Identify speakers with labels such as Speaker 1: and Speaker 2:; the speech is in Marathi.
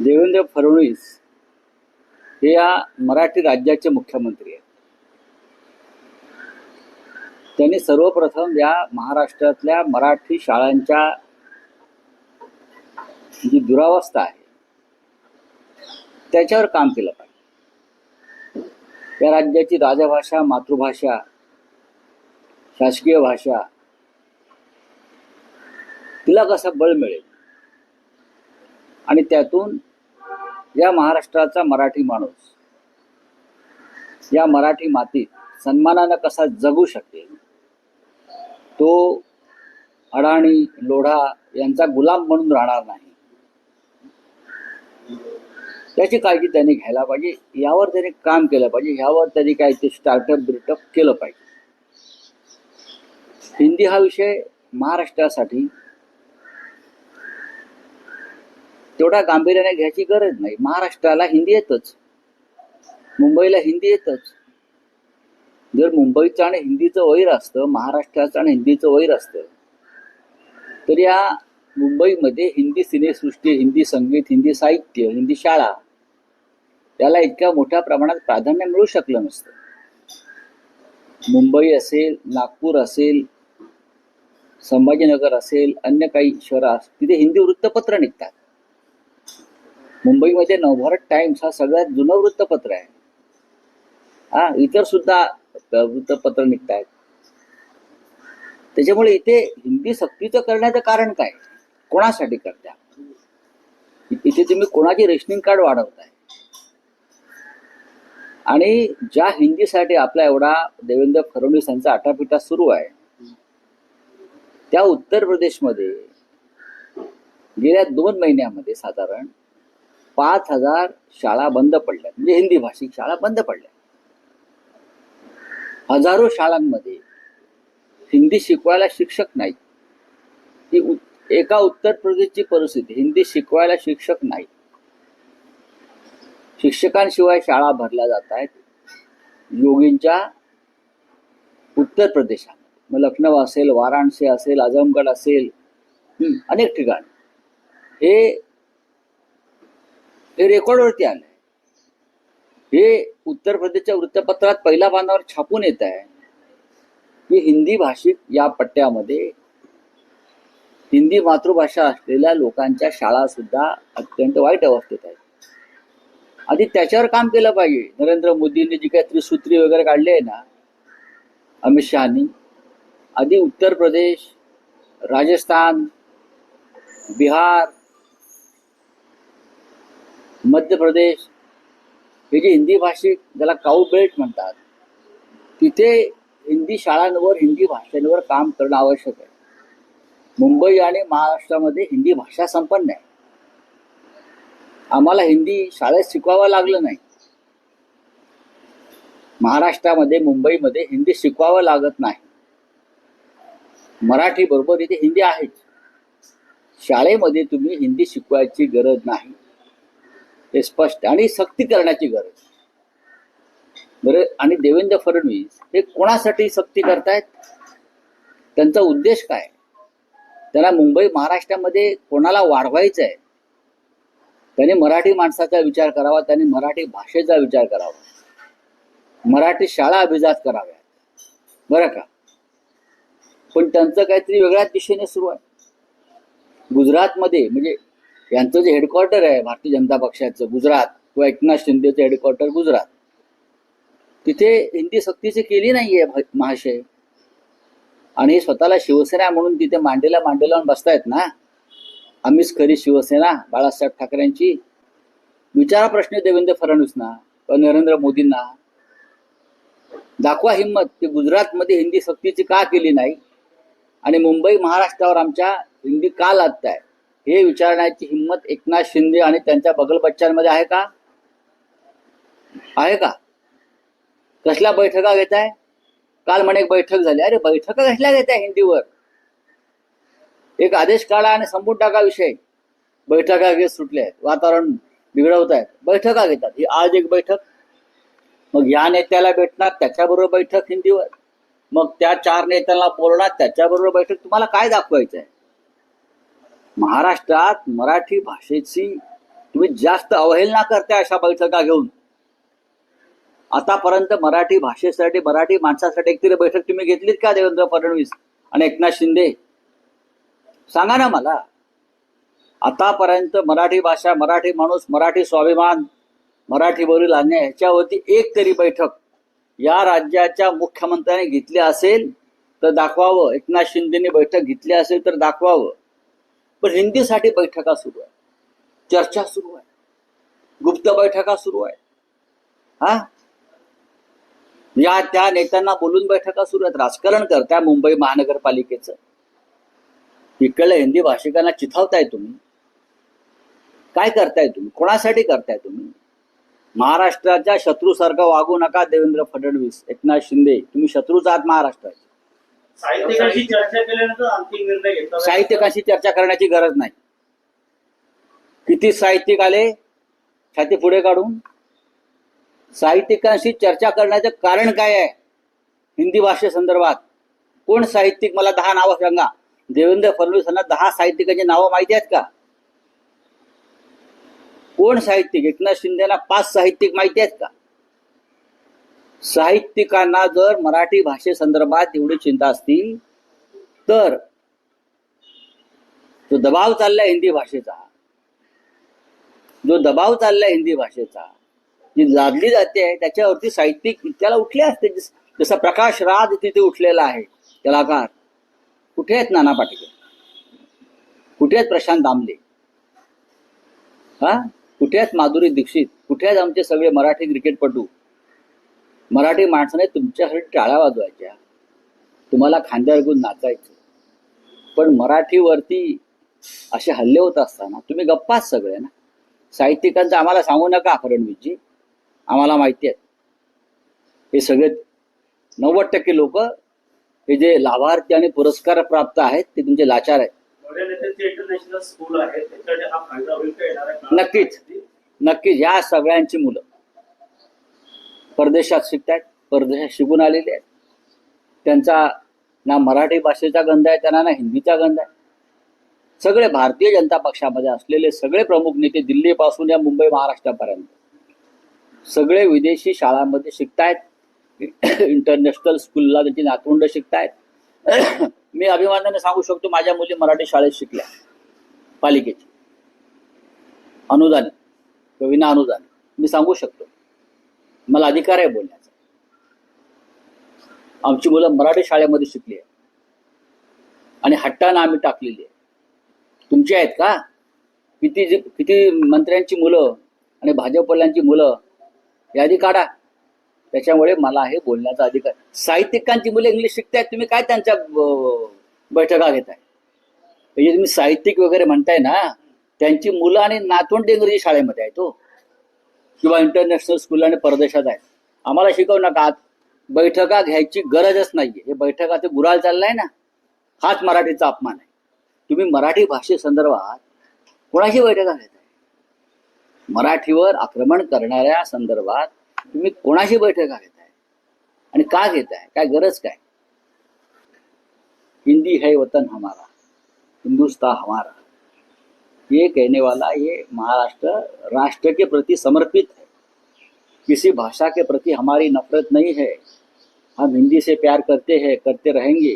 Speaker 1: देवेंद्र फडणवीस हे या मराठी राज्याचे मुख्यमंत्री आहेत. त्यांनी सर्वप्रथम या महाराष्ट्रातल्या मराठी शाळांच्या जी दुरावस्था आहे त्याच्यावर काम केलं पाहिजे. या राज्याची राजभाषा मातृभाषा शासकीय भाषा तिला कसा बळ मिळेल? आणि त्यातून या महाराष्ट्राचा मराठी माणूस. या मराठी मातीत सन्मानानं कसा जगू शकेल? तो अडाणी लोढा यांचा गुलाम म्हणून राहणार नाही. त्याची काळजी त्यांनी घ्यायला पाहिजे. यावर त्यांनी काम केलं पाहिजे. यावर त्यांनी काय ते स्टार्टअप बिर्टअप केलं पाहिजे. हिंदी हा विषय महाराष्ट्रासाठी तेवढा गांभीर्याने घ्यायची गरज नाही. महाराष्ट्राला हिंदी येतच. मुंबईला हिंदी येतच. जर मुंबईचं आणि हिंदीचं वैर असतं महाराष्ट्राचं आणि हिंदीचं वैर असतं तर या मुंबईमध्ये हिंदी सिनेसृष्टी हिंदी संगीत हिंदी साहित्य हिंदी शाळा त्याला इतक्या मोठ्या प्रमाणात प्राधान्य मिळू शकलं नसतं. मुंबई असेल नागपूर असेल संभाजीनगर असेल अन्य काही शहरं अस- तिथे हिंदी वृत्तपत्र निघतात. मुंबईमध्ये नवभारत टाइम्स हा सगळ्यात जुनं वृत्तपत्र आहे. हा इतर सुद्धा वृत्तपत्र निघत आहेत त्याच्यामुळे इथे हिंदी सक्तीचं करण्याचं कारण काय? कोणासाठी करत्या इथे तुम्ही कोणाची रेशनिंग कार्ड वाढवताय? आणि ज्या हिंदीसाठी आपला एवढा देवेंद्र फडणवीस यांचा आटापिटा सुरू आहे त्या उत्तर प्रदेशमध्ये गेल्या दोन महिन्यामध्ये साधारण पाच हजार शाळा बंद पडल्या म्हणजे हिंदी भाषिक शाळा बंद पडल्या हजारो शाळांमध्ये हिंदी शिकवायला शिक्षक नाही ही एका उत्तर प्रदेशची परिस्थिती हिंदी शिकवायला शिक्षक नाही शिक्षकांशिवाय शाळा भरल्या जात आहेत. योगींच्या उत्तर प्रदेशात मग लखनौ असेल वाराणसी असेल आझमगड असेल अनेक ठिकाणी. हे हे रेकॉर्डवरती आलंय. हे उत्तर प्रदेशच्या वृत्तपत्रात पहिल्या पानावर छापून येत आहे की हिंदी भाषिक या पट्ट्यामध्ये हिंदी मातृभाषा असलेल्या लोकांच्या शाळा सुद्धा अत्यंत वाईट अवस्थेत आहेत. आधी त्याच्यावर काम केलं पाहिजे. नरेंद्र मोदींनी जी काही त्रिसूत्री वगैरे काढली आहे ना अमित शहानी आधी उत्तर प्रदेश राजस्थान बिहार मध्य प्रदेश हे जे हिंदी भाषिक ज्याला काऊ बेल्ट म्हणतात तिथे हिंदी शाळांवर हिंदी भाषेवर काम करणं आवश्यक आहे. मुंबई आणि महाराष्ट्रामध्ये हिंदी भाषा संपन्न आहे. आम्हाला हिंदी शाळेत शिकवावं लागलं नाही. महाराष्ट्रामध्ये मुंबईमध्ये हिंदी शिकवावं लागत नाही. मराठी बरोबर इथे हिंदी आहेच. शाळेमध्ये तुम्ही हिंदी शिकवायची गरज नाही. हे स्पष्ट आणि सक्ती करण्याची गरज. बरं आणि देवेंद्र फडणवीस हे कोणासाठी सक्ती करतायत? त्यांचा उद्देश काय? त्यांना मुंबई महाराष्ट्रामध्ये कोणाला वाढवायचं आहे त्यांनी मराठी माणसाचा विचार करावा त्यांनी मराठी भाषेचा विचार करावा. मराठी शाळा अभिजात कराव्या बरं का? पण त्यांचं काहीतरी वेगळ्याच दिशेने सुरू आहे. गुजरातमध्ये म्हणजे यांचं जे हेडक्वार्टर आहे भारतीय जनता पक्षाचं गुजरात किंवा एकनाथ शिंदेचं हेडक्वार्टर गुजरात. तिथे हिंदी सक्तीची केली नाहीये भ- महाशय. आणि स्वतःला शिवसेना म्हणून तिथे मांडीला मांडी लावून बसतायत ना? आम्हीच खरी शिवसेना बाळासाहेब ठाकरेंची. विचारा प्रश्न देवेंद्र फडणवीसना किंवा नरेंद्र मोदींना. दाखवा हिंमत की गुजरातमध्ये हिंदी सक्तीची का केली नाही? आणि मुंबई महाराष्ट्रावर आमच्या हिंदी का लादताय हे विचारण्याची हिंमत एकनाथ शिंदे आणि त्यांच्या बगल बच्चांमध्ये आहे का? आहे का? कसल्या बैठका घेत आहे काल म्हणे एक बैठक झाली. अरे बैठका कसल्या घेत आहे हिंदीवर? एक आदेश काढा आणि संपून टाका विषय. बैठका घेत सुटले आहेत. वातावरण बिघडवत आहेत. बैठका घेतात. ही आज एक बैठक. मग या नेत्याला भेटणार त्याच्याबरोबर बैठक हिंदीवर. मग त्या चार नेत्यांना बोलणार त्याच्याबरोबर बैठक. तुम्हाला काय दाखवायचं आहे महाराष्ट्रात मराठी भाषेची तुम्ही जास्त अवहेलना करताय अशा बैठका घेऊन. आतापर्यंत मराठी भाषेसाठी मराठी माणसासाठी एकतरी बैठक तुम्ही घेतलीत का देवेंद्र फडणवीस आणि एकनाथ शिंदे? सांगा ना मला. आतापर्यंत मराठी भाषा मराठी माणूस मराठी स्वाभिमान मराठीवरील अन्याय ह्याच्यावरती एक तरी बैठक या राज्याच्या मुख्यमंत्र्यांनी घेतली असेल तर दाखवावं. एकनाथ शिंदेने बैठक घेतली असेल तर दाखवावं. पण हिंदीसाठी बैठका सुरू आहे चर्चा सुरू आहे. गुप्त बैठका सुरू आहे हा? या त्या नेत्यांना बोलून बैठका सुरू आहेत. राजकारण करताय मुंबई महानगरपालिकेचं. इकडल्या हिंदी भाषिकांना चिथावताय तुम्ही. काय करताय तुम्ही? कोणासाठी करताय तुम्ही? महाराष्ट्राच्या शत्रूसारखं वागू नका देवेंद्र फडणवीस एकनाथ शिंदे. तुम्ही शत्रूच आहात महाराष्ट्राचे.
Speaker 2: साहित्यिकांशी चर्चा केल्यानंतर अंतिम निर्णय घेतला.
Speaker 1: साहित्यिकांशी चर्चा करण्याची गरज नाही. किती साहित्यिक आले छाती पुढे काढून. साहित्यिकांशी चर्चा करण्याचं कारण काय आहे? हिंदी भाषेसंदर्भात कोण साहित्यिक? मला दहा नावं सांगा. देवेंद्र फडणवीस यांना दहा साहित्यिकांची नावं माहिती आहेत का? कोण साहित्यिक? एकनाथ शिंदेना पाच साहित्यिक माहिती आहेत का? साहित्यिकांना जर मराठी भाषेसंदर्भात एवढी चिंता असती तर जो दबाव चाललाय हिंदी भाषेचा जो दबाव चाललाय हिंदी भाषेचा जी लादली जाते त्याच्यावरती साहित्यिक त्याला उठले असते जसा प्रकाश राज तिथे उठलेला आहे कलाकार. कुठे आहेत नाना पाटील? कुठे आहेत प्रशांत दामले? हा? कुठे आहेत माधुरी दीक्षित? कुठे आहेत आमचे सगळे मराठी क्रिकेटपटू? मराठी माणसाने तुमच्यासाठी टाळ्या वाजवायच्या. तुम्हाला खांद्यावर घेऊन नाचायचं. पण मराठीवरती असे हल्ले होत असताना तुम्ही गप्पाच सगळे ना. साहित्यिकांचं आम्हाला सांगू नका फडणवीसजी. आम्हाला माहिती आहे. हे सगळे नव्वद टक्के लोक हे जे लाभार्थी आणि पुरस्कार प्राप्त आहेत ते तुमचे लाचार आहेत? नक्कीच. नक्कीच. या सगळ्यांची मुलं. परदेशात शिकतायत परदेशात शिकून आलेले आहेत. त्यांचा ना मराठी भाषेचा गंध आहे त्यांना ना हिंदीचा गंध आहे. सगळे भारतीय जनता पक्षामध्ये असलेले सगळे प्रमुख नेते दिल्लीपासून या मुंबई महाराष्ट्रापर्यंत. सगळे विदेशी शाळांमध्ये शिकतायत. इंटरनॅशनल स्कूलला त्यांची नातवंड शिकतायत. मी अभिमानाने सांगू शकतो माझ्या मुली मराठी शाळेत शिकल्या. पालिकेची. अनुदान. किंवा विना अनुदान. मी सांगू शकतो. मला अधिकार आहे बोलण्याचा. आमची मुलं मराठी शाळेमध्ये शिकली आहे आणि हट्टानं आम्ही टाकलेली आहे तुमची आहेत का? किती जे- किती मंत्र्यांची मुलं आणि भाजपवाल्यांची मुलं यादी काढा. त्याच्यामुळे मला हे बोलण्याचा अधिकार. साहित्यिकांची मुलं इंग्लिश शिकतायत तुम्ही काय त्यांच्या बैठका घेताय? म्हणजे तुम्ही साहित्यिक वगैरे म्हणताय ना त्यांची मुलं आणि नातवंड इंग्रजी शाळेमध्ये आहे तो हो. किंवा इंटरनॅशनल स्कूल आणि परदेशात आहेत. आम्हाला शिकवू नका बैठका घ्यायची गरजच नाहीये. हे बैठकाचे गुराल चाललाय ना? हाच मराठीचा अपमान आहे. तुम्ही मराठी भाषेसंदर्भात कोणाशी बैठका घेताय? मराठीवर आक्रमण करणाऱ्या संदर्भात तुम्ही कोणाशी बैठका घेताय? आणि का घेताय? काय गरज काय? हिंदी है वतन हमारा हिंदुस्तान हमारा. ये कहने वाला ये महाराष्ट्र राष्ट्र के प्रति समर्पित है. किसी भाषा के प्रति हमारी नफरत नहीं है। हम हिंदी से प्यार करते हैं करते रहेंगे।